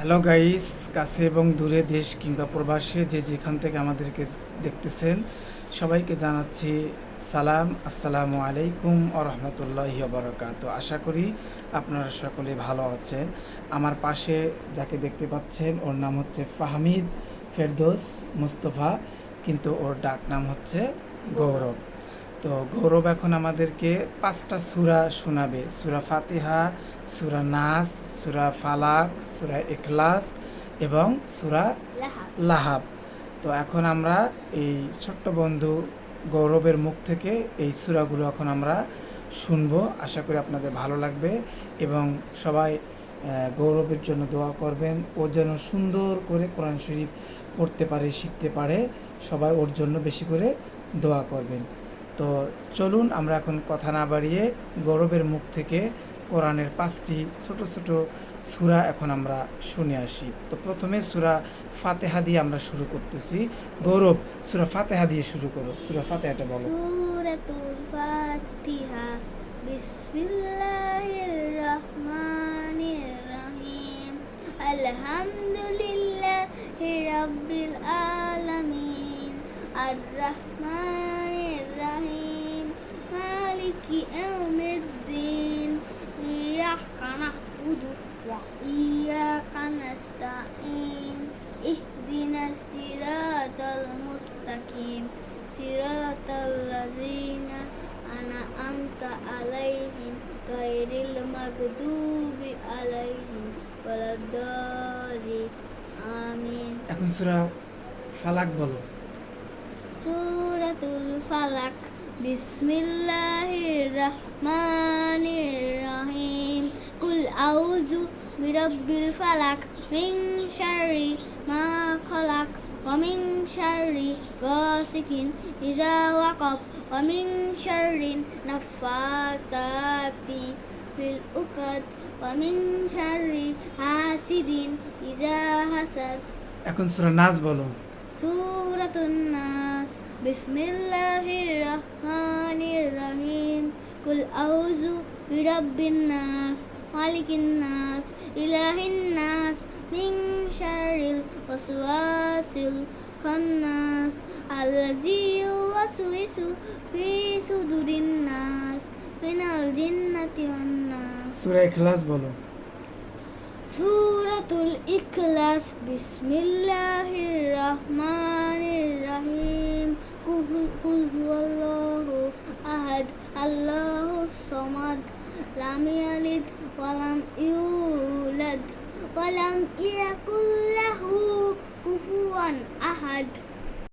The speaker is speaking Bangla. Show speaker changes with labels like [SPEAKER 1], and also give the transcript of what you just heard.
[SPEAKER 1] হ্যালো গাইস কাছে এবং দূরে দেশ কিংবা প্রবাসে যে যেখান থেকে আমাদেরকে দেখতেছেন, সবাইকে জানাচ্ছি সালাম, আসসালামু আলাইকুম ও রহমতুল্লাহ বরকাত আশা করি আপনারা সকলে ভালো আছেন। আমার পাশে যাকে দেখতে পাচ্ছেন, ওর নাম হচ্ছে ফাহমিদ ফেরদোস মুস্তফা, কিন্তু ওর ডাক নাম হচ্ছে গৌরব। তো গৌরব এখন আমাদেরকে পাঁচটা সুরা শোনাবে। সুরা ফাতিহা, সুরা নাস, সুরা ফালাক, সুরা ইখলাস এবং সুরা
[SPEAKER 2] লাহাব।
[SPEAKER 1] লাহাব তো এখন আমরা এই ছোট্ট বন্ধু গৌরবের মুখ থেকে এই সুরাগুলো এখন আমরা শুনব। আশা করি আপনাদের ভালো লাগবে এবং সবাই গৌরবের জন্য দোয়া করবেন। ও যেন সুন্দর করে কোরআন শরীফ পড়তে পারে, শিখতে পারে, সবাই ওর জন্য বেশি করে দোয়া করবেন। তো চলুন আমরা এখন কথা না বাড়িয়ে গৌরবের মুখ থেকে কোরআনের পাঁচটি ছোট ছোট সূরা এখন আমরা শুনে আসি। তো প্রথমে সূরা ফাতেহা দিয়ে আমরা শুরু করতেছি। গৌরব, সুরা ফাতেহা দিয়ে শুরু করো। সুরা ফাতেহাটা বলো।
[SPEAKER 2] আলহামদুলিল্লাহি রাব্বিল আলামিন। আর রহমানির রহিম মালিকি ইয়াউমিদ্দিন ইয়াকা নাহবুদু ওয়া ইয়াকা নাস্তাঈন اهدنا الصراط المستقيم صراط الذين أنعمت عليهم غير المغضوب عليهم ولا الضالين آمين
[SPEAKER 1] এখন সূরা ফালাক বলো
[SPEAKER 2] সুরাতুল ফালাক। বিসমিল্লাহির রহমানির রহিম কুল আউযু বিরাব্বিল ফালাক মিন শাররি মা খলাক ওয়া মিন শাররি গাসিকিন ইযা ওয়াকাব ওয়া মিন শাররি নাফাসাতি ফিল উকাদ ওয়া মিন শাররি হাসিদিন ইযা হাসাদ
[SPEAKER 1] এখন সূরা নাস বলো।
[SPEAKER 2] সুরাতুন নাস, বিসমিল্লাহির রহমানির রহিম। কুল আউযু বিরাব্বিন নাস, মালিকিন নাস, ইলাহিন নাস, মিন শারিল ওয়াসওয়াসিল খান্নাস। আল্লাযী ইউওয়াসওয়িসু ফি সুদুরিন নাস, মিনাল জিন্নাতি ওয়ান নাস।
[SPEAKER 1] সূরা ইখলাস বলো।
[SPEAKER 2] সুরাতুল ইখলাস বিসমিল্লাহির রহমানির রহিম কুহুল, কুল হুয়াল্লাহু আহাদ, আল্লাহু সমাদ, লাম ইয়ালিদ ওয়া লাম ইউলাদ, ওয়া লাম ইয়াকুল লাহু কুফুয়ান আহাদ।